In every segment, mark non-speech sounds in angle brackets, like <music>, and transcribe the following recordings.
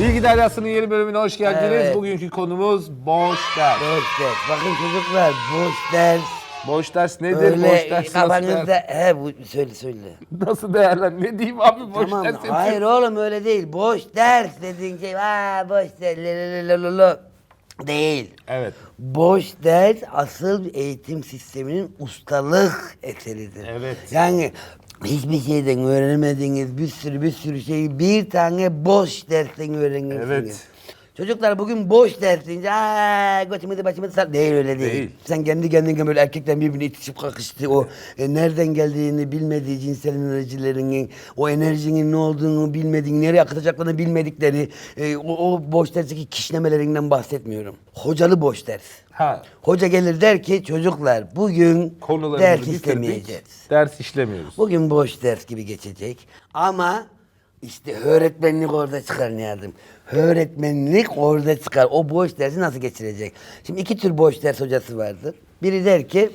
Bilgi Deryası'nın yeni bölümüne hoş geldiniz. Evet. Bugünkü konumuz boş ders. Boş ders. Bakın çocuklar boş ders. Boş ders nedir? Öyle boş ders kafanızda değer- he bu söyle söyle. nasıl değerlen? Ne diyeyim abi boş tamam ders? hayır oğlum öyle değil. Boş ders dediğin şey aa boş ders değil. Evet. Boş ders asıl eğitim sisteminin ustalık eseridir. Evet. Yani hiçbir şeyden öğrenemediğiniz bir sürü bir sürü şeyi bir tane boş dersten öğrenirsiniz. Evet. Çocuklar bugün boş ders deyince aaa götümüzü başımızı sar. Değil öyle değil. Değil. Sen kendi kendine böyle erkekten birbirine itişip kakıştı. O e, nereden geldiğini bilmediği cinsel enerjilerinin, o enerjinin ne olduğunu bilmediğin, nereye akıtacaklarını bilmedikleri, e, o, o boş dersteki kişnemelerinden bahsetmiyorum. Hocalı boş ders. Ha. Hoca gelir der ki çocuklar bugün Konularımızı ders bitirdik. işlemeyeceğiz. Ders işlemiyoruz. Bugün boş ders gibi geçecek. Ama işte öğretmenlik orada çıkar Nihat'ım. Öğretmenlik orada çıkar. O boş dersi nasıl geçirecek? Şimdi iki tür boş ders hocası vardır. Biri der ki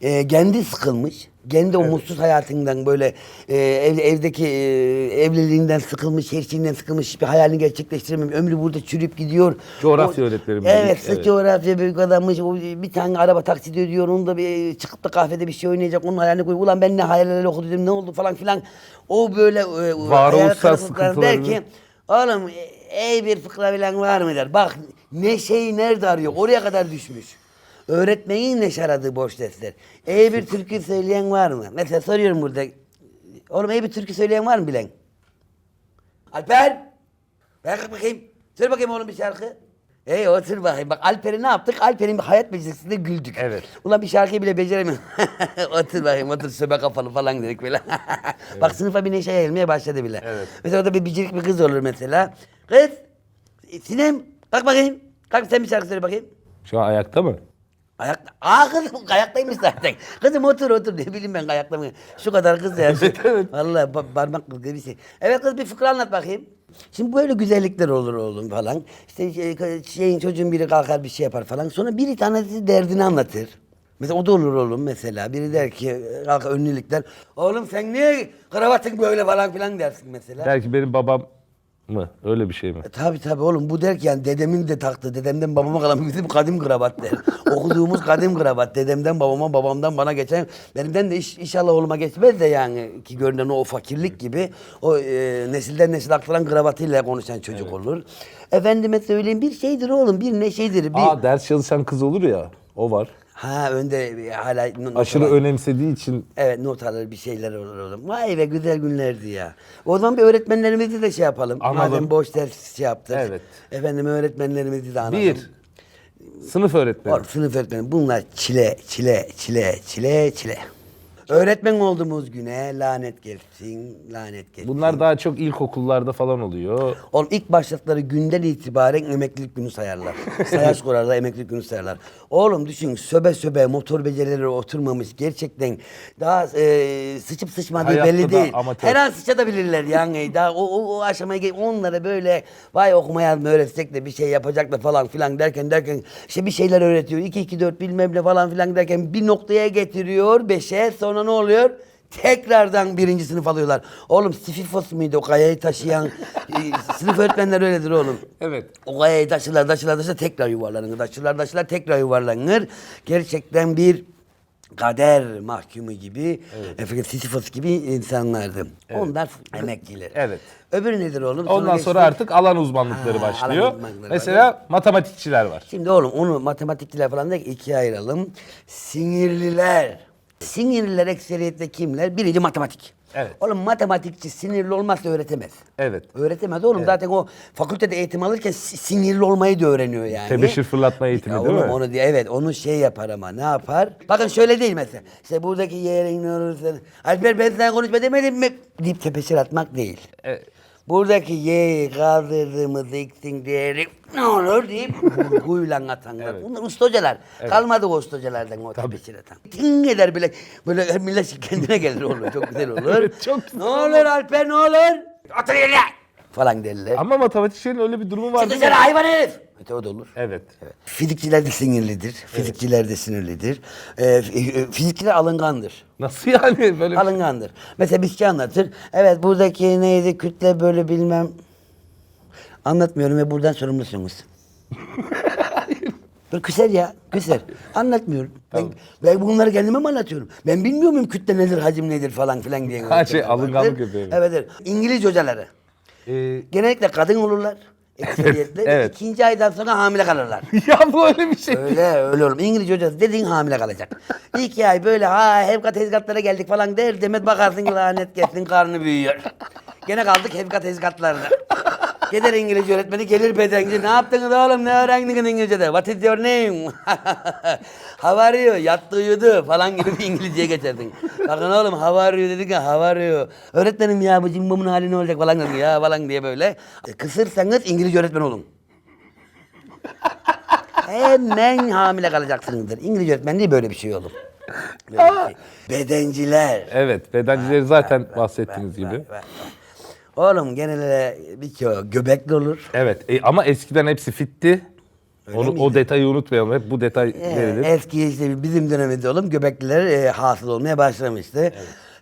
e, kendi sıkılmış. Kendi o mutsuz hayatından böyle e, ev- evdeki e, evliliğinden sıkılmış, her şeyinden sıkılmış, hiçbir hayalini gerçekleştirememiş. Ömrü burada çürüp gidiyor. Coğrafya O- öğretmenim Evet, sık evet. coğrafya büyük adammış. O bir tane araba taksit ediyor. Onu da bir çıkıp da kahvede bir şey oynayacak. Onun hayalini koyuyor. Ulan ben ne hayaller okudum ne oldu falan filan. O böyle e, Varoluşsal hayal kırıklıkları der ki oğlum e, iyi bir fıkra bilen var mı der. Bak ne şeyi nerede arıyor. Oraya kadar düşmüş. Öğretmenin neşe aradığı boş dersler. İyi bir türkü söyleyen var mı? Mesela soruyorum burada. Oğlum iyi bir türkü söyleyen var mı bilen? Alper! Kalk bakayım. Söyle bakayım oğlum bir şarkı. Ey otur bakayım. Bak Alper'i ne yaptık? Alper'in bir hayat becerisinde güldük. Evet. Ulan bir şarkıyı bile beceremiyorum. <laughs> otur bakayım otur söbe kafalı falan dedik böyle. <laughs> Bak sınıfa bir neşe gelmeye başladı bile. Evet. Mesela orada bir bicirik bir kız olur mesela. Kız! Sinem kalk bakayım. Kalk sen bir şarkı söyle bakayım. Şu an ayakta mı? Ayakta. Aa kızım ayaktaymış zaten. <laughs> Kızım otur otur ne bileyim ben ayakta mı? Şu kadar kız ya. Evet, evet. Vallahi pa- parmak kız gibi şey. Evet kız bir fıkra anlat bakayım. Şimdi böyle güzellikler olur oğlum falan. İşte şey- şeyin çocuğun biri kalkar bir şey yapar falan. Sonra biri tanesi derdini anlatır. Mesela o da olur oğlum mesela. Biri der ki kalkar ünlülükler. Oğlum sen niye kravatın böyle falan filan dersin mesela. Der ki benim babam mı? Öyle bir şey mi? E, Tabii tabii oğlum bu der ki yani dedemin de taktı. Dedemden babama kalan bizim kadim kravat der. <laughs> Okuduğumuz kadim kravat. Dedemden babama babamdan bana geçen. Benimden de iş, inşallah oğluma geçmez de yani ki görünen o fakirlik gibi o e, nesilden nesil aktaran kravatıyla konuşan çocuk olur. Efendime söyleyeyim bir şeydir oğlum bir neşedir. Bir... Aa ders çalışan kız olur ya. O var. Ha önde hala not Aşırı alır. önemsediği için Evet not alır bir şeyler olur oğlum. Vay be güzel günlerdi ya. O zaman bir öğretmenlerimizi de şey yapalım. Analım. Madem boş ders şey yaptık. Evet. Efendim öğretmenlerimizi de analım. bir sınıf öğretmeni. Oğlum sınıf öğretmeni bunlar çile, çile, çile, çile, çile. Öğretmen olduğumuz güne lanet gelsin, lanet gelsin. Bunlar daha çok ilkokullarda falan oluyor. Oğlum ilk başladıkları günden itibaren emeklilik günü sayarlar. <laughs> Sayaç kurarlar, emeklilik günü sayarlar. Oğlum düşün söbe söbe motor becerileri oturmamış gerçekten daha e, sıçıp sıçmadığı Hayatta belli da değil. amatör. Her an sıçabilirler yani. Daha o, o, o aşamaya gel onlara böyle vay okuma yazma öğretsek de bir şey yapacak da falan filan derken derken işte bir şeyler öğretiyor. 2 2 4 bilmem ne falan filan derken bir noktaya getiriyor 5'e sonra ne oluyor? Tekrardan birinci sınıf alıyorlar. Oğlum Sififos muydu o kayayı taşıyan? <laughs> e, sınıf öğretmenler öyledir oğlum. Evet. O kayayı taşırlar taşırlar taşırlar tekrar yuvarlanır. Taşırlar taşırlar tekrar yuvarlanır. Gerçekten bir kader mahkumu gibi, efendim Sisyphos gibi insanlardı. Onlar emekçiler. Evet. Öbürü nedir oğlum? Ondan geçti- sonra artık alan uzmanlıkları Ha, başlıyor. alan uzmanlıkları Mesela matematikçiler var. Şimdi oğlum onu matematikçiler falan da ikiye ayıralım. Sinirliler. Sinirliler ekseriyetle kimler? Birinci matematik. Evet. Oğlum matematikçi sinirli olmazsa öğretemez. Evet. Öğretemez oğlum. Zaten o fakültede eğitim alırken si- sinirli olmayı da öğreniyor yani. Tebeşir fırlatma eğitimi Ya değil oğlum mi? Onu diye evet onu şey yapar ama ne yapar? Bakın şöyle değil mesela. İşte buradaki yerin olursa. Alper ben sana konuşma demedim mi? Deyip tepeşir atmak değil. Evet. Buradaki yeği kaldırdığımız x'in değeri ne olur deyip <laughs> vurguyla atanlar. Evet. Bunlar usta hocalar. Kalmadı o usta hocalardan o tepeşir atan. Ting eder bile böyle millet kendine gelir olur. Çok güzel olur. Evet, <laughs> çok güzel Ne olur Alper ne olur? Otur yerine. Falan derler. Ama matematikçilerin öyle bir durumu var değil mi? hayvan herif. Evet, o da olur. Evet. Evet. Fizikçiler de sinirlidir. Fizikçiler de sinirlidir. Ee, f- e, fizikçiler alıngandır. Nasıl yani böyle bir- Alıngandır. Mesela bir şey anlatır. Evet buradaki neydi kütle böyle bilmem. Anlatmıyorum ve buradan sorumlusunuz. <laughs> Dur küser ya, küser. Anlatmıyorum. Ben, ben bunları kendime mi anlatıyorum? Ben bilmiyor muyum kütle nedir, hacim nedir falan filan diye. Ha, şey, alınganlık yapıyor. Evet, evet. İngiliz hocaları. Ee, Genellikle kadın olurlar. Ekseriyetle. ve evet. İkinci aydan sonra hamile kalırlar. <laughs> ya bu öyle bir şey. Öyle öyle oğlum. İngiliz hocası dediğin hamile kalacak. İki ay böyle ha hevkat tezgahlara geldik falan der demet bakarsın lanet gelsin karnı büyüyor. Gene kaldık hevkat tezgahlarına. Gider İngilizce öğretmeni gelir bedenci. Ne yaptınız oğlum ne öğrendiniz İngilizce'de? What is your name? <laughs> how are you? Yattı uyudu falan gibi bir İngilizceye geçerdin. Bakın oğlum how are you dedik ya how are you? Öğretmenim ya bu cimbomun hali ne olacak falan dedim ya falan diye böyle. E, Kısırsanız İngilizce öğretmen olun. Hemen hamile kalacaksınızdır. İngilizce öğretmenliği böyle bir şey olur. Böyle bir şey. Bedenciler. Evet bedencileri zaten bahsettiğiniz gibi. Oğlum genelde birçoğu göbekli olur. Evet e, ama eskiden hepsi fitti. Onu, o detayı unutmayalım. Hep bu detay Ee, verilir. eski işte bizim dönemimizde oğlum göbekliler e, hasıl olmaya başlamıştı.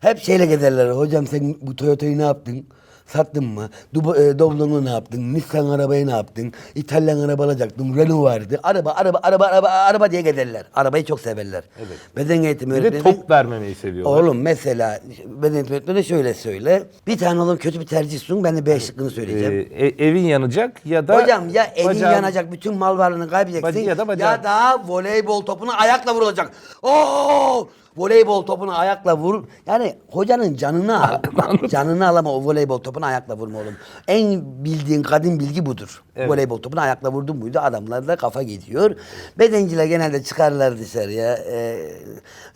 Hep şeyle gezerler. Hocam sen bu Toyota'yı ne yaptın? Sattın mı? Dubo, e, Doblo'nu ne yaptın? Nissan arabayı ne yaptın? İtalyan araba alacaktın. Renault vardı. Araba, araba, araba, araba, araba diye gezerler. Arabayı çok severler. Evet. Beden eğitimi Bir de öğretmeni. top vermemeyi seviyorlar. Oğlum mesela beden eğitimi öğretmeni şöyle söyle. Bir tane oğlum kötü bir tercih sun. Ben de B şıkkını söyleyeceğim. Ee, e- evin yanacak ya da Hocam ya elin bacağın- yanacak bütün mal varlığını kaybedeceksin Bac- ya da bacağın. ya da voleybol topuna ayakla vurulacak. Oo! Voleybol topuna ayakla vur. Yani hocanın canını al. <laughs> canını al ama o voleybol topuna ayakla vurma oğlum. En bildiğin kadın bilgi budur. Evet. Voleybol topuna ayakla vurdun muydu adamlar da kafa gidiyor. Bedenciler genelde çıkarlar dışarıya. Ee,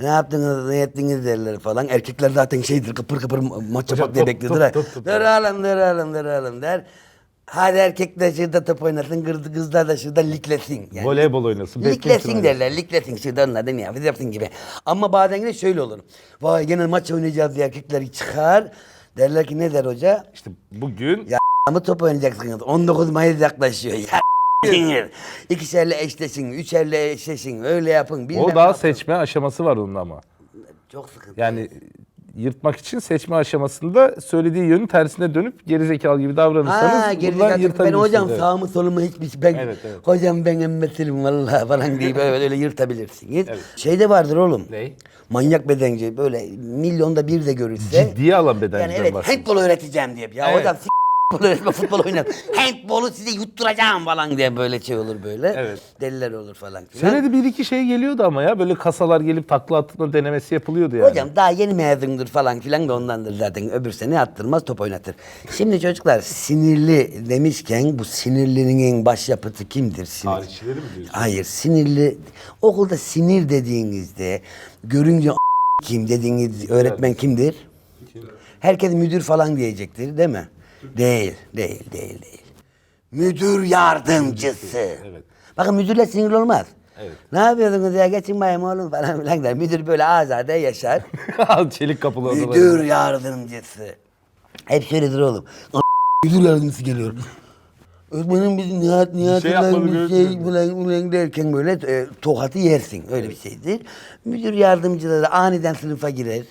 ne yaptınız ne ettiniz derler falan. Erkekler zaten şeydir kıpır kıpır maç yapak diye top. Dur alın dur alın dur alın der. Hadi erkekler şurada top oynasın, kız- kızlar da şurada liklesin. Yani. Voleybol oynasın, badminton Liklesin oynasın. derler, liklesin şurada onlar da ne yapıyor, yapsın gibi. Ama bazen de şöyle olur. Vay gene maç oynayacağız diye erkekler çıkar. Derler ki ne der hoca? İşte bugün Ya mı top oynayacaksınız? 19 Mayıs yaklaşıyor. <laughs> Ya İkişerle eşleşin, üçerle eşleşin, öyle yapın. bilmem o ne daha yapın. seçme aşaması var onun ama. Çok sıkıntı. Yani yırtmak için seçme aşamasında söylediği yönün tersine dönüp gerizekalı gibi davranırsanız Ha buradan gerizekalı. Ben yırtabilirsiniz. hocam evet. sağımı solumu hiçbir ben Evet, evet. hocam ben emmetilim vallahi falan deyip öyle, öyle yırtabilirsiniz. Evet. Şey de vardır oğlum. Ney? Manyak bedenci böyle milyonda bir de görülse. Ciddiye alan bedenciden Yani evet bahsediyoruz. handbol öğreteceğim diye. Ya Evet. hocam s- öğretme futbol oynar. Handbolu size yutturacağım falan diye böyle şey olur böyle. Evet. Deliler olur falan. filan. Senede bir iki şey geliyordu ama ya böyle kasalar gelip takla atma denemesi yapılıyordu yani. Hocam daha yeni mezundur falan filan da ondandır zaten. Öbür sene attırmaz top oynatır. Şimdi çocuklar sinirli demişken bu sinirlinin başyapıtı kimdir? Sinir. Tarihçileri mi diyorsun? Hayır sinirli. Okulda sinir dediğinizde görünce kim dediğiniz öğretmen kimdir? Herkes müdür falan diyecektir değil mi? Değil, değil, değil, değil. Müdür yardımcısı. Evet. Bakın müdürle sinirli olmaz. Evet. Ne yapıyordunuz ya geçin bayım oğlum falan filan der. Müdür böyle azade yaşar. <laughs> Çelik kapılı odalar. müdür yardımcısı. Hep şöyledir oğlum. <laughs> Müdür yardımcısı geliyor. Öğretmenim biz Nihat Nihat şey bir şey öğretmenim. ulan ulan derken böyle e, tokatı yersin. Öyle bir şeydir. Müdür yardımcıları aniden sınıfa girer.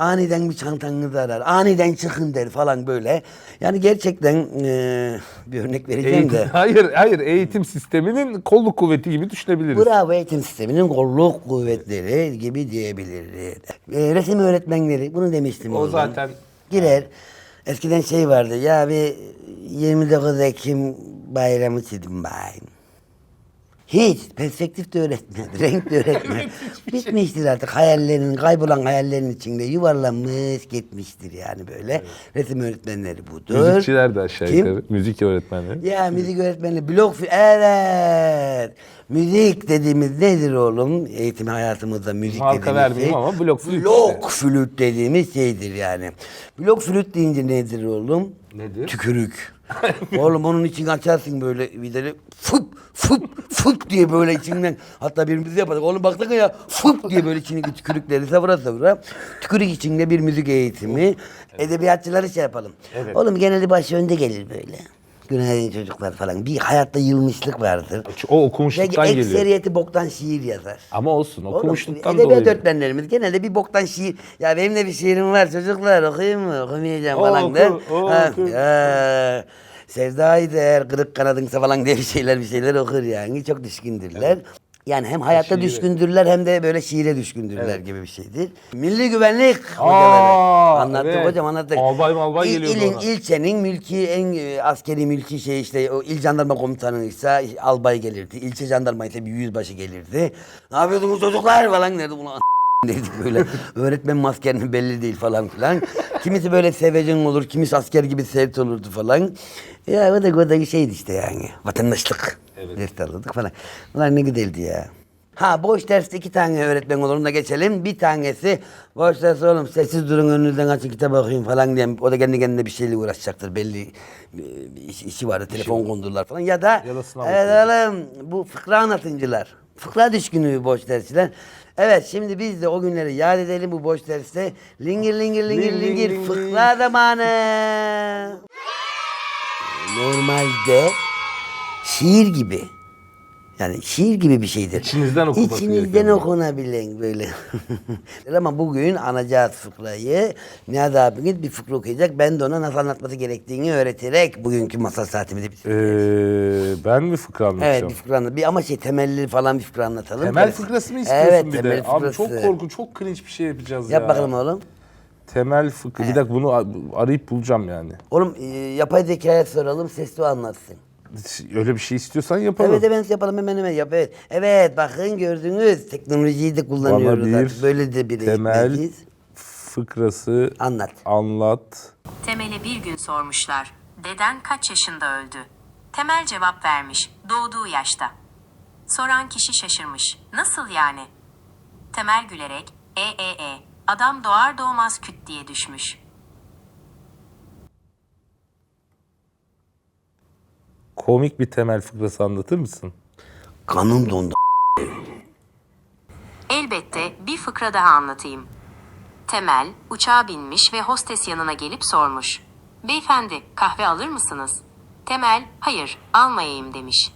Aniden bir çantanızı arar. Aniden çıkın der falan böyle. Yani gerçekten e, bir örnek vereceğim Eğitim, de. <laughs> hayır, hayır. Eğitim sisteminin kolluk kuvveti gibi düşünebiliriz. Bravo eğitim sisteminin kolluk kuvvetleri gibi diyebiliriz. E, resim öğretmenleri bunu demiştim. O oğlum. zaten- Girer. Eskiden şey vardı ya bir 29 Ekim bayramı çizdim bayım. Hiç perspektif de öğretmedi, <laughs> renk de öğretmedi. Bitmiştir artık hayallerin, kaybolan hayallerin içinde yuvarlanmış gitmiştir yani böyle. Resim öğretmenleri budur. Müzikçiler de aşağı Kim? yukarı. Müzik öğretmenleri. Ya müzik öğretmeni blok evet. Müzik dediğimiz nedir oğlum? Eğitim hayatımızda müzik Marka dediğimiz vermeyeyim şey. ama blok flüt Blok flüt dediğimiz şeydir yani. Blok flüt deyince nedir oğlum? Nedir? Tükürük. <laughs> oğlum onun için açarsın böyle videli fıp fıp fıp diye böyle içinden hatta birimiz yapardık. Oğlum baksana ya fıp diye böyle içindeki tükürükleri savura savura. Tükürük içinde bir müzik eğitimi. Edebiyatçıları şey yapalım. Evet. Oğlum genelde başı önde gelir böyle. Günaydın çocuklar falan. Bir hayatta yılmışlık vardır. O okumuşluktan geliyor. ekseriyeti boktan şiir yazar. Ama olsun Oğlum, okumuşluktan edebiyat dolayı. öğretmenlerimiz genelde bir boktan şiir. Ya benim de bir şiirim var çocuklar okuyayım mı? Okumayacağım O falan oku, der. o Ha, oku. ya. Sevdayı değer, kırık kanadınsa falan diye bir şeyler bir şeyler okur yani. Çok düşkündürler. Yani hem hayatta Şiire. düşkündürler hem de böyle şiire düşkündürler gibi bir şeydir. Milli güvenlik Aa, hocaları. Anlattık evet. hocam anlattık. Albay malbay İl- geliyordu ilin, ona. ilçenin mülki en e, askeri mülki şey işte o il jandarma komutanıysa albay gelirdi. İlçe jandarma ise bir yüzbaşı gelirdi. Ne yapıyordunuz çocuklar falan derdi. Ulan <laughs> dedik böyle. Öğretmen maskenin belli değil falan filan. Kimisi böyle sevecen olur, kimisi asker gibi sert olurdu falan. Ya o da o da şeydi işte yani. Vatandaşlık. Evet. Ders alırdık falan. Ulan ne güzeldi ya. Ha boş derste iki tane öğretmen olur da geçelim. Bir tanesi boş ders oğlum sessiz durun önünüzden açın kitap okuyun falan diye. O da kendi kendine bir şeyle uğraşacaktır. Belli bir bir iş- işi vardı. Telefon kondururlar falan. Ya da, Ya da sınav evet oğlum bu fıkra anlatıncılar. Fıkra düşkünü boş dersler. Evet şimdi biz de o günleri yad edelim bu boş derste. Lingir lingir lingir Ling, lingir ling, ling, fıkra zamanı. Normalde şiir gibi. Yani şiir gibi bir şeydir. İçinizden okuması İçinizden okunabilen böyle. <laughs> Ama bugün anacağız fıkrayı. Nihat abiniz bir fıkra okuyacak. Ben de ona nasıl anlatması gerektiğini öğreterek bugünkü masal saatimizi bitireceğiz. Ee, ben mi fıkra Evet anlatacağım? bir fıkra anlat. Bir ama şey temelli falan bir fıkra anlatalım. Temel Tabii. fıkrası mı istiyorsun evet, bir temel de? Abi fıkrası. çok korku, çok cringe bir şey yapacağız Yap ya. bakalım oğlum. Temel fıkra. Bir dakika bunu arayıp bulacağım yani. Oğlum e, yapay zekaya soralım sesli o anlatsın. Öyle bir şey istiyorsan yapalım. Evet evet yapalım hemen hemen yap evet. Evet bakın gördünüz teknolojiyi de kullanıyoruz Bana bir artık. Böyle de bir temel eğitmeciyiz. fıkrası Anlat. anlat. Temel'e bir gün sormuşlar. Deden kaç yaşında öldü? Temel cevap vermiş. Doğduğu yaşta. Soran kişi şaşırmış. Nasıl yani? Temel gülerek e e e adam doğar doğmaz küt diye düşmüş. Komik bir temel fıkrası anlatır mısın? Kanım dondu. Elbette bir fıkra daha anlatayım. Temel uçağa binmiş ve hostes yanına gelip sormuş. Beyefendi kahve alır mısınız? Temel hayır almayayım demiş.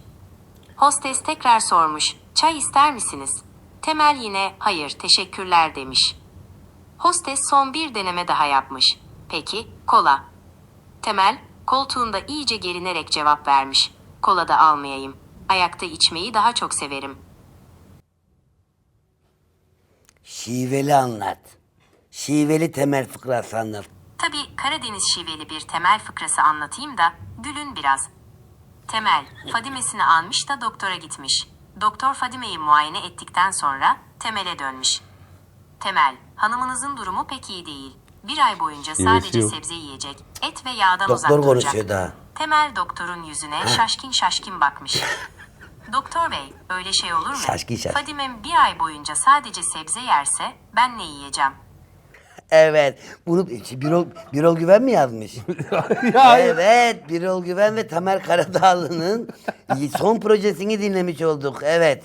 Hostes tekrar sormuş. Çay ister misiniz? Temel yine hayır teşekkürler demiş. Hostes son bir deneme daha yapmış. Peki kola. Temel koltuğunda iyice gerinerek cevap vermiş. Kola da almayayım. Ayakta içmeyi daha çok severim. Şiveli anlat. Şiveli temel fıkrası anlat. Tabii Karadeniz şiveli bir temel fıkrası anlatayım da gülün biraz. Temel, Fadime'sini almış da doktora gitmiş. Doktor Fadime'yi muayene ettikten sonra Temel'e dönmüş. Temel, hanımınızın durumu pek iyi değil. Bir ay boyunca sadece yok. sebze yiyecek, et ve yağdan Doktor uzak duracak. konuşuyor daha. Temel doktorun yüzüne şaşkın şaşkın bakmış. <laughs> Doktor bey, öyle şey olur mu? Şaşkın şaşkın. Fadimem bir ay boyunca sadece sebze yerse ben ne yiyeceğim? Evet. Bunu Birol, Birol Güven mi yazmış? <laughs> ya evet. Birol Güven ve Tamer Karadağlı'nın <laughs> son projesini dinlemiş olduk. Evet.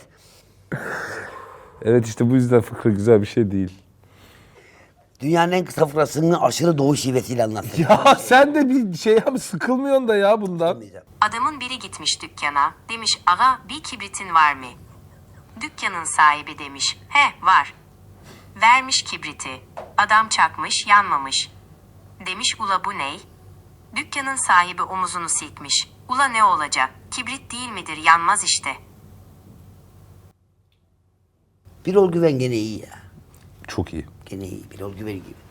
Evet işte bu yüzden fıkra güzel bir şey değil. Dünyanın en kısa fıkrasını aşırı doğu şivesiyle anlattı. Ya sen de bir şey yap sıkılmıyorsun da ya bundan. Adamın biri gitmiş dükkana. Demiş aga bir kibritin var mı? Dükkanın sahibi demiş. He var. Vermiş kibriti. Adam çakmış yanmamış. Demiş ula bu ney? Dükkanın sahibi omuzunu silkmiş. Ula ne olacak? Kibrit değil midir yanmaz işte. Birol Güven gene iyi ya. Çok iyi. Gene iyi. Birol Güven gibi.